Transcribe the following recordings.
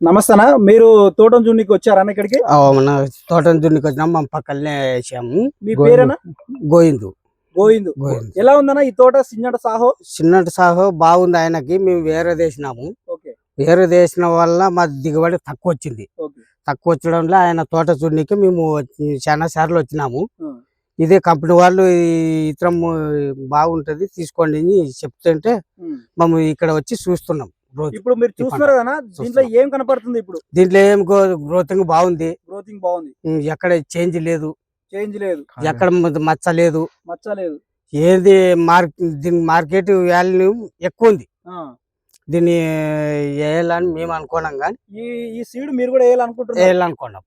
నమస్తేనా? మీరు తోటం చూడనికి వచ్చారా ఇక్కడికి? తోట దున్నికి వచ్చినాం మా పక్కనే వేసాము. మీ. పేరేనా? గోయిందు గోయిందు ఎలా ఉందన్నా ఈ తోట? సింజట సాహో? చిన్నటి సాగు బాగుంది ఆయనకి మేము వేరే చేసినాము ఓకే. వేరే చేసిన వల్ల మా దిగుబడి తక్కువ వచ్చింది. తక్కువ వచ్చడంలో ఆయన తోట చూడనికి మేము చాలా సార్లు వచ్చినాము. ఇదే కంపెనీ వాళ్ళు ఇతరం బాగుంటది తీసుకోండి అని చెప్తుంటే. మేము ఇక్కడ వచ్చి చూస్తున్నాం. ఇప్పుడు మీరు చూస్తున్నారు కదా దీంట్లో ఏం కనపడుతుంది ఇప్పుడు? దీంట్లో ఏం గ్రోతింగ్ బాగుంది. గ్రోతింగ్ బాగుంది. ఎక్కడ చేంజ్ లేదు. చేంజ్ లేదు. ఎక్కడ మచ్చ లేదు. మచ్చ లేదు. ఏది మార్క్ దీని మార్కెట్ వాల్యూ ఎక్కువ ఉంది. దీన్ని వేయాలని మేము అనుకున్నాం కానీ ఈ ఈ సీడ్ మీరు కూడా వేయాలనుకుంటున్నారు. వేయాలనుకున్నాం.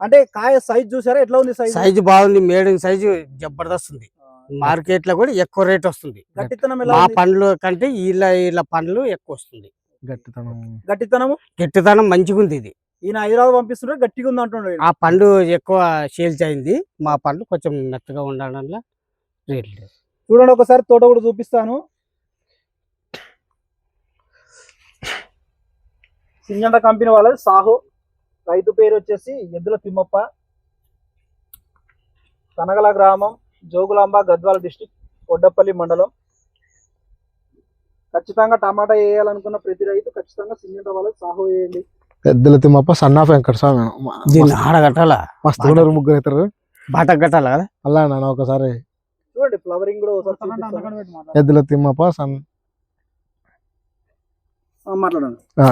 అంటే కాయ సైజ్ చూసారా? ఎట్లా ఉంది సైజ్ సైజు బాగుంది మేడం సైజు జబర్దస్త్ ఉంది. మార్కెట్లో కూడా ఎక్కువ రేట్ వస్తుంది. గట్టితనం ఎలా మా? పండ్లు కంటే వీళ్ళ వీళ్ళ పండ్లు ఎక్కువ వస్తుంది. గట్టితనం. గట్టితనము? గట్టితనం మంచిగా ఉంది ఇది. ఈయన హైదరాబాద్ పంపిస్తుంటే గట్టిగా ఉంది ఈయన. ఆ పండు ఎక్కువ సేల్స్ అయింది. మా పండ్లు కొంచెం మెత్తగా ఉండడం వల్ల రేట్ లేదు చూడండి ఒకసారి తోట కూడా చూపిస్తాను. సింజంట కంపెనీ వాళ్ళది సాహో. రైతు పేరు వచ్చేసి ఎద్దుల తిమ్మప్ప. తనగల గ్రామం. జోగులాంబ గద్వాల డిస్టిక్ ఒడ్డపల్లి మండలం. ఖచ్చితంగా టమాటా వేయాలనుకున్న ప్రతి రైతు ఖచ్చితంగా సింజంట వాళ్ళది సాహో వేయండి పెద్దల తిమ్మప్ప సన్నా వెంకట స్వామి దీన్ని ఆడగట్టాల మస్తు ఉన్నారు ముగ్గురు అవుతారు బాట కట్టాల? కదా అలా నాన్న ఒకసారి. చూడండి ఫ్లవరింగ్ కూడా ఒకసారి చూపిస్తాను. ఎద్దుల తిమ్మప్ప సన్ మాట్లాడండి. ఆ,